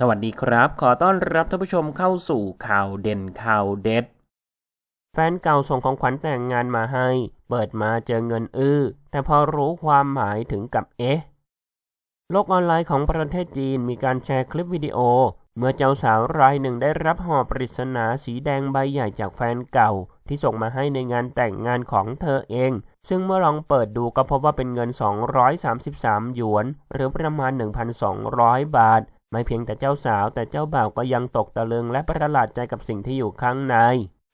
สวัสดีครับ ขอต้อนรับท่านผู้ชมเข้าสู่ข่าวเด่นข่าวเด็ด แฟนเก่าส่งของขวัญแต่งงานมาให้ เปิดมาเจอเงินอื้อ แต่พอรู้ความหมายถึงกับเอ๊ะ โลกออนไลน์ของประเทศจีนมีการแชร์คลิปวิดีโอ เมื่อเจ้าสาวรายหนึ่งได้รับห่อปริศนาสีแดงใบใหญ่จากแฟนเก่า ที่ส่งมาให้ในงานแต่งงานของเธอเอง ซึ่งเมื่อลองเปิดดูก็พบว่าเป็นเงิน 233 หยวน หรือประมาณ 1,200 บาท ไม่เพียงแต่เจ้าสาวแต่เจ้าบ่าวก็ยังตกตะลึงและประหลาดใจกับสิ่งที่อยู่ข้างใน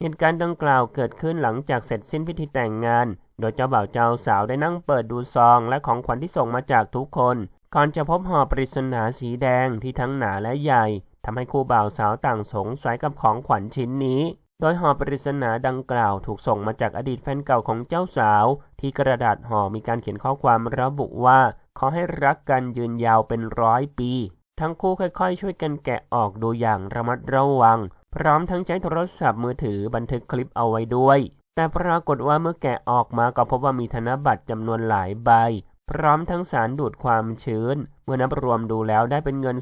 เหตุการณ์ดังกล่าวเกิดขึ้นหลังจากเสร็จสิ้นพิธีแต่งงาน โดยเจ้าบ่าวเจ้าสาวได้นั่งเปิดดูซองและของขวัญที่ส่งมาจากทุกคนก่อนจะพบห่อปริศนาสีแดงที่ทั้งหนาและใหญ่ทำให้คู่บ่าวสาวต่างสงสัยกับของขวัญชิ้นนี้ โดยห่อปริศนาดังกล่าวถูกส่งมาจากอดีตแฟนเก่าของเจ้าสาว ที่กระดาษห่อมีการเขียนข้อความระบุว่า ขอให้รักกันยืนยาวเป็นร้อยปี ทั้งคู่ค่อยๆ ช่วยกันแกะออกดูอย่างระมัดระวัง พร้อมทั้งใช้โทรศัพท์มือถือบันทึกคลิปเอาไว้ด้วย แต่ปรากฏว่าเมื่อแกะออกมาก็พบว่ามีธนบัตรจำนวนหลายใบ พร้อมทั้งสารดูดความชื้น เมื่อนับรวมดูแล้วได้เป็นเงิน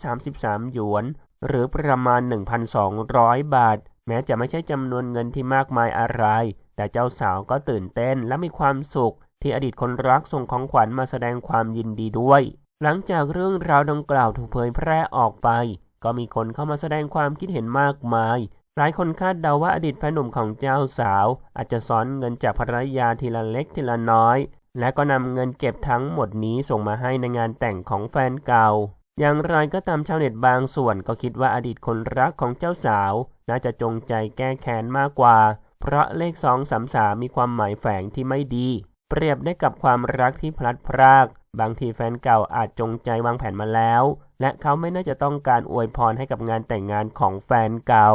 233 หยวน หรือประมาณ 1,200 บาท แม้จะไม่ใช่จำนวนเงินที่มากมายอะไร แต่เจ้าสาวก็ตื่นเต้นและมีความสุขที่อดีตคนรักส่งของขวัญมาแสดงความยินดีด้วย หลังจากเรื่องราวดังกล่าวถูกเผยแพร่ออกไป ก็มีคนเข้ามาแสดงความคิดเห็นมากมาย หลายคนคาดเดาว่าอดีตแฟนหนุ่มของเจ้าสาว อาจจะซ้อนเงินจากภรรยาทีละเล็กทีละน้อย และก็นำเงินเก็บทั้งหมดนี้ส่งมาให้ในงานแต่งของแฟนเก่า อย่างไรก็ตามชาวเน็ตบางส่วนก็คิดว่าอดีตคนรักของเจ้าสาว น่าจะจงใจแก้แค้นมากกว่า เพราะเลข233มีความหมายแฝงที่ไม่ดี เปรียบได้กับความรักที่พลัดพราก บางทีแฟนเก่าอาจจงใจวางแผนมาแล้ว และเขาไม่น่าจะต้องการอวยพรให้กับงานแต่งงานของแฟนเก่า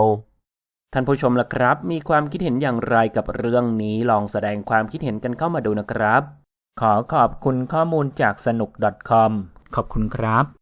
ท่านผู้ชมล่ะครับ มีความคิดเห็นอย่างไรกับเรื่องนี้ลองแสดงความคิดเห็นกันเข้ามาดูนะครับ ขอขอบคุณข้อมูลจากสนุก .com ขอบคุณครับ